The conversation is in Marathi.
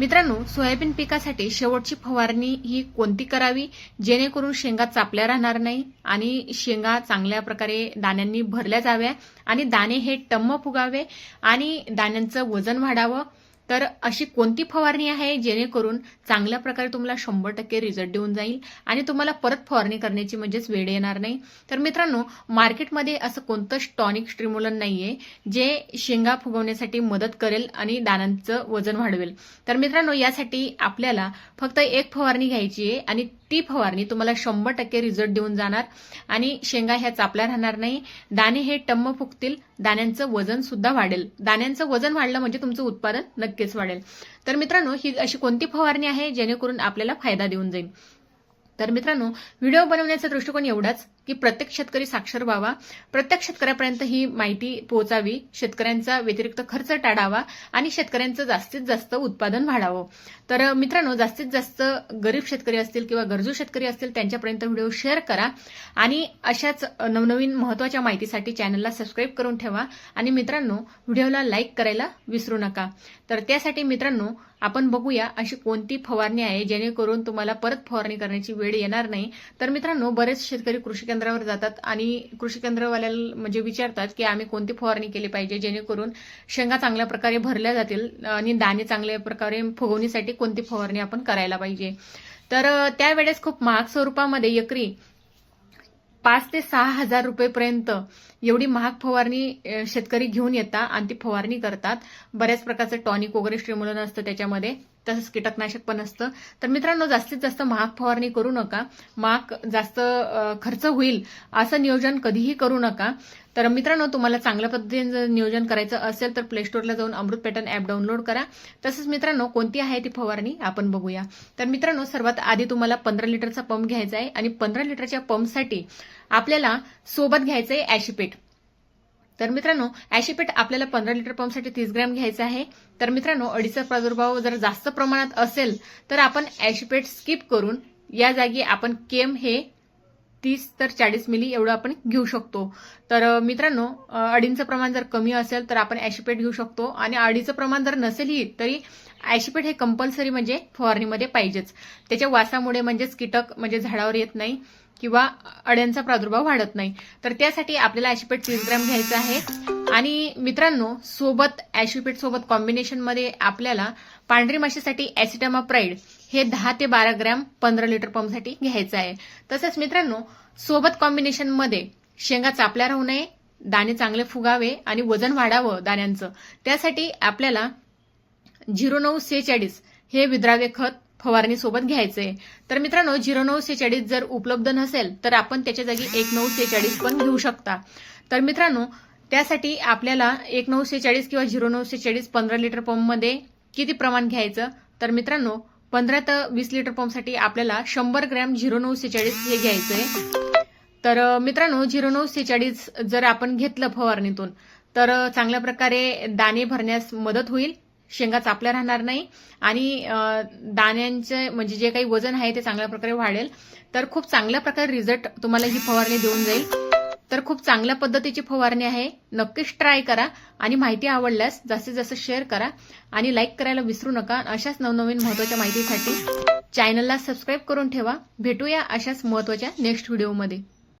मित्रांनो सोयाबीन पिकासाठी शेवटची फवारणी ही कोणती करावी? जेणेकरून शेंगा चापल्या राहणार नाही आणि शेंगा चांगल्या प्रकारे दाण्यांनी भरल्या जाव्या आणि दाणे हे टम्म फुगावे आणि दाण्यांचं वजन वाढावं. तर अशी कोणती फवारणी आहे जेणेकरून चांगल्या प्रकारे तुम्हाला शंभर टक्के रिझल्ट देऊन जाईल आणि तुम्हाला परत फवारणी करण्याची म्हणजेच वेळ येणार नाही. तर मित्रांनो मार्केटमध्ये असं कोणतंच टॉनिक स्ट्रिम्युलन नाहीये जे शेंगा फुगवण्यासाठी मदत करेल आणि दानांचं वजन वाढवेल. तर मित्रांनो यासाठी आपल्याला फक्त एक फवारणी घ्यायची आहे आणि ती फवारणी. तुम्हाला शंभर टक्के रिझल्ट देऊन जाणार. आणि शेंगा ह्या चापल्या राहणार नाही. दाणे हे टम्म फुगतील. दाण्यांचं वजन सुद्धा वाढेल. दाण्यांचं वजन वाढलं म्हणजे तुमचं उत्पादन नक्कीच वाढेल. तर मित्रांनो ही अशी कोणती फवारणी आहे जेणेकरून आपल्याला फायदा देऊन जाईल? तर मित्रांनो व्हिडिओ बनवण्याचा दृष्टिकोन एवढाच. की प्रत्येक शेतकरी साक्षर व्हावा. प्रत्येक शेतकऱ्यापर्यंत ही माहिती पोहोचावी. शेतकऱ्यांचा व्यतिरिक्त खर्च टाळावा आणि शेतकऱ्यांचं जास्तीत जास्त उत्पादन वाढावं. तर मित्रांनो जास्तीत जास्त गरीब शेतकरी असतील किंवा गरजू शेतकरी असतील त्यांच्यापर्यंत व्हिडिओ शेअर करा आणि अशाच नवनवीन महत्त्वाच्या माहितीसाठी चॅनलला सबस्क्राईब करून ठेवा आणि मित्रांनो व्हिडिओला लाईक करायला विसरू नका. तर त्यासाठी मित्रांनो आपण बघूया अशी कोणती फवारणी आहे जेणेकरून तुम्हाला परत फवारणी करण्याची वेळ येणार नाही. तर मित्रांनो बरेच शेतकरी कृषी केंद्रावर जातात आणि कृषी केंद्रवाल्याला म्हणजे विचारतात की आम्ही कोणती फवारणी केली पाहिजे जेणेकरून शेंगा चांगल्या प्रकारे भरल्या जातील आणि दाणे चांगल्या प्रकारे फुगवणीसाठी कोणती फवारणी आपण करायला पाहिजे. तर त्यावेळेस खूप महाग स्वरूपामध्ये एकरी पाच ते सहा हजार रुपयेपर्यंत एवढी महाग फवारणी शेतकरी घेऊन येतात आणि ती फवारणी करतात. बऱ्याच प्रकारचं टॉनिक वगैरे स्ट्रिम्युलन असतं त्याच्यामध्ये. तसंच कीटकनाशक पण असतं. तर मित्रांनो जास्तीत जास्त महाग फवारणी करू नका. महाग जास्त खर्च होईल असं नियोजन कधीही करू नका. तर मित्रांनो तुम्हाला चांगल्या पद्धतीने जर नियोजन करायचं असेल तर प्ले स्टोअरला जाऊन अमृत पॅटर्न ॲप डाउनलोड करा. तसंच मित्रांनो कोणती आहे ती फवारणी आपण बघूया. तर मित्रांनो सर्वात आधी तुम्हाला पंधरा लिटरचा पंप घ्यायचा आहे आणि पंधरा लिटरच्या पंपसाठी आपल्याला सोबत घ्यायचं आहे ॲशिपेट तर मित्रांनो ॲशिपेट आपल्याला पंधरा लिटर पंपसाठी तीस ग्रॅम घ्यायचं आहे. तर मित्रांनो अडीचा प्रादुर्भाव जर जास्त प्रमाणात असेल तर आपण ॲशिपेट स्किप करून या जागी आपण केम हे तीस तर चाळीस मिली एवढं आपण घेऊ शकतो. तर मित्रांनो अडींचं प्रमाण जर कमी असेल तर आपण ॲशिपेट घेऊ शकतो. आणि अडीचं प्रमाण जर नसेलही तरी ॲशिपेट हे कंपल्सरी म्हणजे फवारणीमध्ये पाहिजेच. त्याच्या वासामुळे म्हणजेच कीटक म्हणजे झाडावर येत नाही. किंवा अड्यांचा प्रादुर्भाव वाढत नाही. तर त्यासाठी आपल्याला ॲशिपेट तीस ग्रॅम घ्यायचं आहे. आणि मित्रांनो सोबत ॲशिपेट सोबत कॉम्बिनेशनमध्ये आपल्याला पांढरी माशीसाठी ॲसिटामा प्राईड हे दहा ते बारा ग्रॅम पंधरा लिटर पंपसाठी घ्यायचं आहे. तसंच मित्रांनो सोबत कॉम्बिनेशनमध्ये शेंगा चापल्या राहू नये दाणे चांगले फुगावे आणि वजन वाढावं दाण्यांचं. त्यासाठी आपल्याला झिरो नऊ सेहेचाळीस हे विद्राव्य खत फवारणी सोबत घ्यायचंय तर मित्रांनो झिरो नऊ सेहेचाळीस जर उपलब्ध नसेल तर आपण त्याच्या जागी एक नऊ सेहेचाळीस पण घेऊ शकता. तर मित्रांनो त्यासाठी आपल्याला एक नऊ सेहेचाळीस किंवा झिरो नऊ सेहेचाळीस पंधरा लिटर पंपमध्ये किती प्रमाण घ्यायचं? तर मित्रांनो पंधरा ते वीस लिटर पंपसाठी आपल्याला शंभर ग्रॅम झिरो नऊ सेहेचाळीस हे घ्यायचंय तर मित्रांनो झिरो नऊ सेहेचाळीस जर आपण घेतलं फवारणीतून तर चांगल्या प्रकारे दाणे भरण्यास मदत होईल. शेंगा चापल्या राहणार नाही. आणि दाण्यांचे म्हणजे जे काही वजन आहे ते चांगल्या प्रकारे वाढेल. तर खूप चांगल्या प्रकारे रिझल्ट तुम्हाला ही फवारणी देऊन जाईल. तर खूप चांगल्या पद्धतीची फवारणी आहे. नक्कीच ट्राय करा आणि माहिती आवडल्यास जास्तीत जास्त शेअर करा. आणि लाईक करायला विसरू नका. अशाच नवनवीन महत्त्वाच्या माहितीसाठी चॅनलला सबस्क्राईब करून ठेवा. भेटूया अशाच महत्त्वाच्या नेक्स्ट व्हिडिओमध्ये